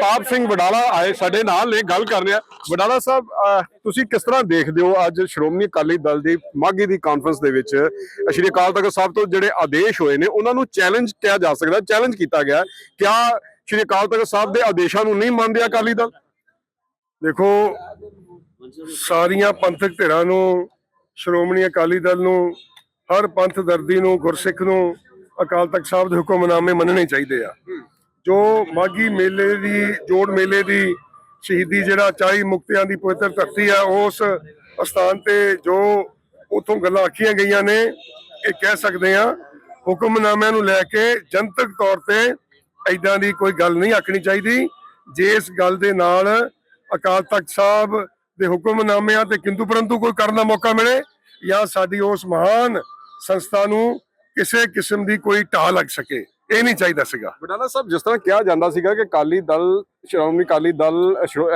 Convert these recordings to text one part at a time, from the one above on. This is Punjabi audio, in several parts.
ਗੁਰਪ੍ਰਤਾਪ ਸਿੰਘ ਵਡਾਲਾ ਆਏ ਸਾਡੇ ਨਾਲ ਨੇ, ਗੱਲ ਕਰ ਰਿਹਾ। ਵਡਾਲਾ ਸਾਹਿਬ ਤੁਸੀਂ ਕਿਸ ਤਰ੍ਹਾਂ ਦੇਖਦੇ ਹੋ ਅੱਜ ਸ਼੍ਰੋਮਣੀ ਅਕਾਲੀ ਦਲ ਦੀ ਮਾਗੀ ਦੀ ਕਾਨਫਰੰਸ ਦੇ ਵਿੱਚ ਸ਼੍ਰੀ ਅਕਾਲ ਤਖਤ ਸਾਹਿਬ ਤੋਂ ਜਿਹੜੇ ਆਦੇਸ਼ ਹੋਏ ਨੇ, ਉਹਨਾਂ ਨੂੰ ਚੈਲੰਜ ਕਿਹਾ ਜਾ ਸਕਦਾ ਚੈਲੰਜ ਕੀਤਾ ਗਿਆ। ਕਿਆ ਸ਼੍ਰੀ ਅਕਾਲ ਤਖਤ ਸਾਹਿਬ ਦੇ ਆਦੇਸ਼ਾਂ ਨੂੰ ਨਹੀਂ ਮੰਨਦੇ ਅਕਾਲੀ ਦਲ? ਦੇਖੋ, ਸਾਰੀਆਂ ਪੰਥਕ ਧਿਰਾਂ ਨੂੰ, ਸ਼੍ਰੋਮਣੀ ਅਕਾਲੀ ਦਲ ਨੂੰ, ਹਰ ਪੰਥ ਦਰਦੀ ਨੂੰ, ਗੁਰਸਿੱਖ ਨੂੰ ਅਕਾਲ ਤਖਤ ਸਾਹਿਬ ਦੇ ਹੁਕਮਨਾਮੇ ਮੰਨਣੇ ਚਾਹੀਦੇ ਆ। ਜੋ ਮਾਗੀ ਮੇਲੇ ਦੀ, ਜੋੜ ਮੇਲੇ ਦੀ ਸ਼ਹੀਦੀ ਜਿਹੜਾ 40 ਮੁਕਤਿਆਂ ਦੀ ਪਵਿੱਤਰ ਧਰਤੀ ਆ, ਉਸ ਅਸਥਾਨ ਤੇ ਜੋ ਉਥੋਂ ਗੱਲਾਂ ਆਖੀਆਂ ਗਈਆਂ ਨੇ, ਇਹ ਕਹਿ ਸਕਦੇ ਆ ਹੁਕਮਨਾਮਿਆਂ ਨੂੰ ਲੈ ਕੇ ਜਨਤਕ ਤੌਰ ਤੇ ਐਦਾਂ ਦੀ ਕੋਈ ਗੱਲ ਨਹੀਂ ਆਖਣੀ ਚਾਹੀਦੀ। ਜੇ ਇਸ ਗੱਲ ਦੇ ਨਾਲ ਅਕਾਲ ਤਖਤ ਸਾਹਿਬ ਦੇ ਹੁਕਮਨਾਮਿਆਂ ਤੇ ਕਿੰਤੂ ਪਰੰਤੂ ਕੋਈ ਕਰਨ ਦਾ ਮੌਕਾ ਮਿਲੇ ਜਾਂ ਸਾਡੀ ਉਸ ਮਹਾਨ ਸੰਸਥਾ ਨੂੰ ਕਿਸੇ ਕਿਸਮ ਦੀ ਕੋਈ ਢਾਹ ਲੱਗ ਸਕੇ। ਇਹ ਨਹੀਂ ਚਾਹੀਦਾ ਸੀਗਾ। ਵਡਾਲਾ ਸਾਹਿਬ ਜਿਸ ਤਰ੍ਹਾਂ ਕਿਹਾ ਜਾਂਦਾ ਸੀਗਾ ਕਿ ਅਕਾਲੀ ਦਲ ਸ਼੍ਰੋਮਣੀ ਅਕਾਲੀ ਦਲ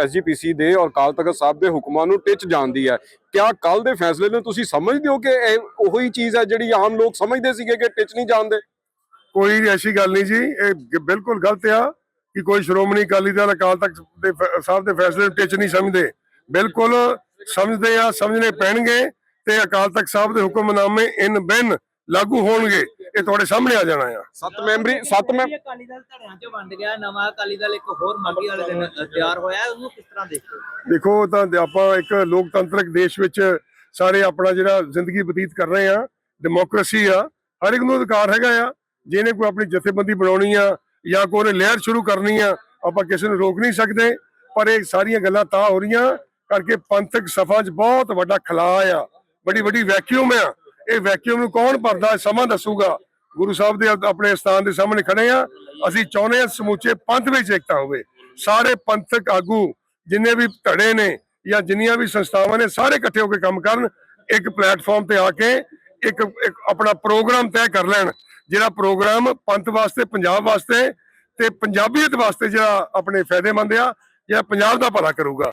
ਐਸਜੀਪੀਸੀ ਦੇ ਔਰ ਅਕਾਲ ਤਖਤ ਸਾਹਿਬ ਦੇ ਹੁਕਮਾਂ ਨੂੰ ਟਿੱਚ ਜਾਂਦੀ ਹੈ। ਕਿਆ ਕੱਲ ਦੇ ਫੈਸਲੇ ਨੂੰ ਤੁਸੀਂ ਸਮਝਦੇ ਹੋ ਕਿ ਇਹ ਉਹੀ ਚੀਜ਼ ਹੈ ਜਿਹੜੀ ਆਮ ਲੋਕ ਸਮਝਦੇ ਸੀਗੇ ਕਿ ਟਿੱਚ ਨਹੀਂ ਜਾਂਦੇ? ਕੋਈ ਐਸੀ ਗੱਲ ਨਹੀਂ ਜੀ ਇਹ ਬਿਲਕੁਲ ਗਲਤ ਆ ਕਿ ਕੋਈ ਸ਼੍ਰੋਮਣੀ ਅਕਾਲੀ ਦਲ ਅਕਾਲ ਤਖਤ ਦੇ ਸਾਹਿਬ ਦੇ ਫੈਸਲੇ ਨੂੰ ਟਿੱਚ ਨਹੀਂ ਸਮਝਦੇ। ਬਿਲਕੁਲ ਸਮਝਦੇ ਆ ਸਮਝਣੇ ਪੈਣਗੇ ਤੇ ਅਕਾਲ ਤਖਤ ਸਾਹਿਬ ਦੇ ਹੁਕਮਨਾਮੇ ਇਨ ਬਿਨ ਲਾਗੂ ਹੋਣਗੇ। ਇਹ ਤੁਹਾਡੇ ਸਾਹਮਣੇ ਆ ਜਾਣਾ ਆ ਸੱਤ ਮੈਂਬਰੀ ਸੱਤ ਮੈਂ ਅਕਾਲੀ ਦਲ ਧੜਿਆਂ 'ਚ ਵੰਡ ਗਿਆ ਨਵਾਂ ਅਕਾਲੀ ਦਲ ਇੱਕ ਹੋਰ ਮੰਗੀ ਵਾਲੇ ਦਿਨ ਤਿਆਰ ਹੋਇਆ ਹੈ, ਉਹਨੂੰ ਕਿਸ ਤਰ੍ਹਾਂ ਦੇਖਦੇ ਹੋ ਦੇਖੋ ਤਾਂ ਆਪਾਂ ਇੱਕ ਲੋਕਤੰਤਰਕ ਦੇਸ਼ ਵਿੱਚ ਸਾਰੇ ਆਪਣਾ ਜਿਹੜਾ ਜ਼ਿੰਦਗੀ ਬਤੀਤ ਕਰ ਰਹੇ ਆ ਡੈਮੋਕ੍ਰੇਸੀ ਆ ਹਰ ਇੱਕ ਨੂੰ ਅਧਿਕਾਰ ਹੈਗਾ ਆ ਜਿਹਨੇ ਕੋਈ ਆਪਣੀ ਜਥੇਬੰਦੀ ਬਣਾਉਣੀ ਆ ਜਾਂ ਕੋਈ ਉਹਨੇ ਲਹਿਰ ਸ਼ੁਰੂ ਕਰਨੀ ਆ ਆਪਾਂ ਕਿਸੇ ਨੂੰ ਰੋਕ ਨਹੀਂ ਸਕਦੇ ਪਰ ਇਹ ਸਾਰੀਆਂ ਗੱਲਾਂ ਤਾਂ ਹੋ ਰਹੀਆਂ ਕਰਕੇ ਪੰਥਕ ਸਫਾ 'ਚ ਬਹੁਤ ਵੱਡਾ ਖਲਾ ਆ ਬੜੀ ਵੱਡੀ ਵੈਕਿਊਮ ਆ ਇਹ ਵੈਕਿਊਮ ਨੂੰ ਕੌਣ ਭਰਦਾ? ਸਮਾਂ ਦੱਸੂਗਾ ਗੁਰੂ ਸਾਹਿਬ ਦੇ ਆਪਣੇ ਸਥਾਨ ਦੇ ਸਾਹਮਣੇ ਖੜੇ ਆ ਅਸੀਂ ਚਾਹੁੰਦੇ ਆ ਸਮੁੱਚੇ ਪੰਥ ਵਿੱਚ ਏਕਤਾ ਹੋਵੇ। ਸਾਰੇ ਪੰਥਕ ਆਗੂ ਜਿੰਨੇ ਵੀ ਧੜੇ ਨੇ ਜਾਂ ਜਿੰਨੀਆਂ ਵੀ ਸੰਸਥਾਵਾਂ ਨੇ, ਸਾਰੇ ਇਕੱਠੇ ਹੋ ਕੇ ਕੰਮ ਕਰਨ। ਇੱਕ ਪਲੇਟਫਾਰਮ ਤੇ ਆ ਕੇ ਇੱਕ ਇੱਕ ਆਪਣਾ ਪ੍ਰੋਗਰਾਮ ਤੈਅ ਕਰ ਲੈਣ, ਜਿਹੜਾ ਪ੍ਰੋਗਰਾਮ ਪੰਥ ਵਾਸਤੇ, ਪੰਜਾਬ ਵਾਸਤੇ ਤੇ ਪੰਜਾਬੀਅਤ ਵਾਸਤੇ ਜਿਹੜਾ ਆਪਣੇ ਫਾਇਦੇਮੰਦ ਆ, ਜਿਹੜਾ ਪੰਜਾਬ ਦਾ ਭਲਾ ਕਰੂਗਾ।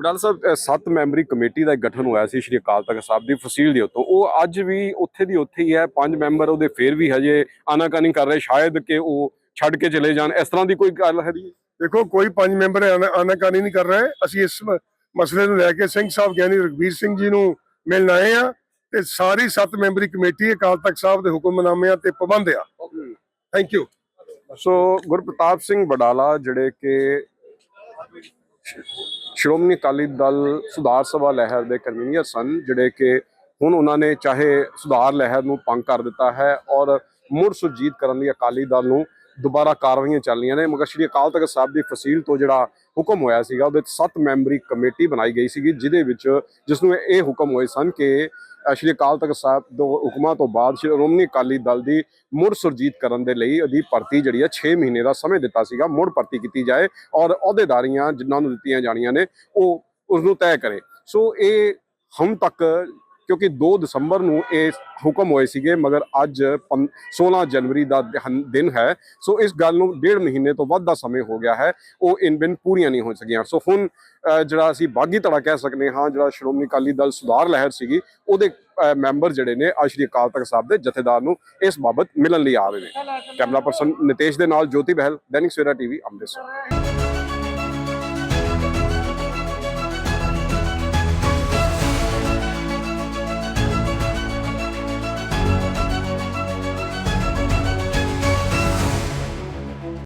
ਵਡਾਲਾ ਸਾਹਿਬ ਸੱਤ ਮੈਂਬਰੀ ਕਮੇਟੀ ਦਾ ਗਠਨ ਹੋਇਆ ਸੀ ਸ਼੍ਰੀ ਅਕਾਲ ਤਖਤ ਸਾਹਿਬ ਦੀ ਫਸੀਲ ਦੇ ਉੱਤੋਂ। ਉਹ ਅੱਜ ਵੀ ਉੱਥੇ ਦੀ ਉੱਥੇ ਹੀ ਹੈ ਪੰਜ ਮੈਂਬਰ ਉਹਦੇ ਫੇਰ ਵੀ ਹਜੇ ਆਨਾਕਾਨੀ ਕਰ ਰਹੇ ਸ਼ਾਇਦ ਕਿ ਉਹ ਛੱਡ ਕੇ ਚਲੇ ਜਾਣ। ਇਸ ਤਰ੍ਹਾਂ ਦੀ ਕੋਈ ਗੱਲ ਹੈ ਜੀ? ਦੇਖੋ ਕੋਈ ਪੰਜ ਮੈਂਬਰ ਆਨਾ- ਆਨਾਕਾਨੀ ਨਹੀਂ ਕਰ ਰਹੇ। ਅਸੀਂ ਇਸ ਮਸਲੇ ਨੂੰ ਲੈ ਕੇ ਸਿੰਘ ਸਾਹਿਬ ਗਿਆਨੀ ਰਗਵੀਰ ਸਿੰਘ ਜੀ ਨੂੰ ਮਿਲਣ ਆਏ ਆ ਤੇ ਸਾਰੀ ਸੱਤ ਮੈਂਬਰੀ ਕਮੇਟੀ ਅਕਾਲ ਤਖਤ ਸਾਹਿਬ ਦੇ ਹੁਕਮਨਾਮਿਆਂ ਤੇ ਪਾਬੰਦ ਆ। Thank you so Gurpratap Singh Wadala ਜਿਹੜੇ ਕਿ ਸ਼੍ਰੋਮਣੀ ਅਕਾਲੀ ਦਲ ਸੁਧਾਰ ਸਭਾ ਲਹਿਰ ਦੇ ਕਨਵੀਨਰ ਸਨ, ਜਿਹੜੇ ਕਿ ਹੁਣ ਉਹਨਾਂ ਨੇ ਚਾਹੇ ਸੁਧਾਰ ਲਹਿਰ ਨੂੰ ਭੰਗ ਕਰ ਦਿੱਤਾ ਹੈ ਔਰ ਮੁੜ ਸੁਰਜੀਤ ਕਰਨ ਲਈ ਅਕਾਲੀ ਦਲ ਨੂੰ ਦੁਬਾਰਾ ਕਾਰਵਾਈਆਂ ਚੱਲ ਰਹੀਆਂ ਨੇ। ਮਗਰ ਸ਼੍ਰੀ ਅਕਾਲ ਤਖਤ ਸਾਹਿਬ ਦੀ ਫਸੀਲ ਤੋਂ ਜਿਹੜਾ ਹੁਕਮ ਹੋਇਆ ਸੀਗਾ, ਉਹਦੇ 'ਚ ਸੱਤ ਮੈਂਬਰੀ ਕਮੇਟੀ ਬਣਾਈ ਗਈ ਸੀਗੀ, ਜਿਹਦੇ ਵਿੱਚ, ਜਿਸ ਨੂੰ ਇਹ ਹੁਕਮ ਹੋਏ ਸਨ ਕਿ ਸ਼੍ਰੀ ਅਕਾਲ ਤਖਤ ਸਾਹਿਬ ਦੇ ਹੁਕਮਾਂ ਤੋਂ ਬਾਅਦ ਸ਼੍ਰੋਮਣੀ ਅਕਾਲੀ ਦਲ ਦੀ ਮੁੜ ਸੁਰਜੀਤ ਕਰਨ ਦੇ ਲਈ ਉਹਦੀ ਭਰਤੀ ਜਿਹੜੀ ਹੈ 6 ਮਹੀਨੇ ਦਾ ਸਮੇਂ ਦਿੱਤਾ ਸੀਗਾ, ਮੁੜ ਭਰਤੀ ਕੀਤੀ ਜਾਏ ਔਰ ਅਹੁਦੇਦਾਰੀਆਂ ਜਿਨ੍ਹਾਂ ਨੂੰ ਦਿੱਤੀਆਂ ਜਾਣੀਆਂ ਨੇ, ਉਹ ਉਸ ਨੂੰ ਤੈਅ ਕਰੇ। ਸੋ ਇਹ ਹੁਣ ਤੱਕ ਕਿਉਂਕਿ 2 ਦਸੰਬਰ ਨੂੰ ਇਹ ਹੁਕਮ ਹੋਏ ਸੀਗੇ, ਮਗਰ ਅੱਜ ਪੰ- 16 ਜਨਵਰੀ ਦਾ ਦਿਨ- ਦਿਨ ਹੈ। ਸੋ ਇਸ ਗੱਲ ਨੂੰ ਡੇਢ ਮਹੀਨੇ ਤੋਂ ਵੱਧ ਦਾ ਸਮੇਂ ਹੋ ਗਿਆ ਹੈ। ਉਹ ਇਨ ਬਿਨ ਪੂਰੀਆਂ ਨਹੀਂ ਹੋ ਸਕੀਆਂ। ਸੋ ਹੁਣ ਜਿਹੜਾ ਅਸੀਂ ਬਾਗੀ ਧੜਾ ਕਹਿ ਸਕਦੇ ਹਾਂ, ਜਿਹੜਾ ਸ਼੍ਰੋਮਣੀ ਅਕਾਲੀ ਦਲ ਸੁਧਾਰ ਲਹਿਰ ਸੀਗੀ, ਉਹਦੇ ਮੈਂਬਰ ਜਿਹੜੇ ਨੇ, ਅੱਜ ਸ਼੍ਰੀ ਅਕਾਲ ਤਖਤ ਸਾਹਿਬ ਦੇ ਜਥੇਦਾਰ ਨੂੰ ਇਸ ਬਾਬਤ ਮਿਲਣ ਲਈ ਆ ਰਹੇ ਨੇ। ਕੈਮਰਾ ਪਰਸਨ ਨਿਤੇਸ਼ ਦੇ ਨਾਲ ਜੋਤੀ ਬਹਿਲ, ਦੈਨਿਕ ਸਵੇਰਾ ਟੀਵੀ, ਅੰਮ੍ਰਿਤਸਰ।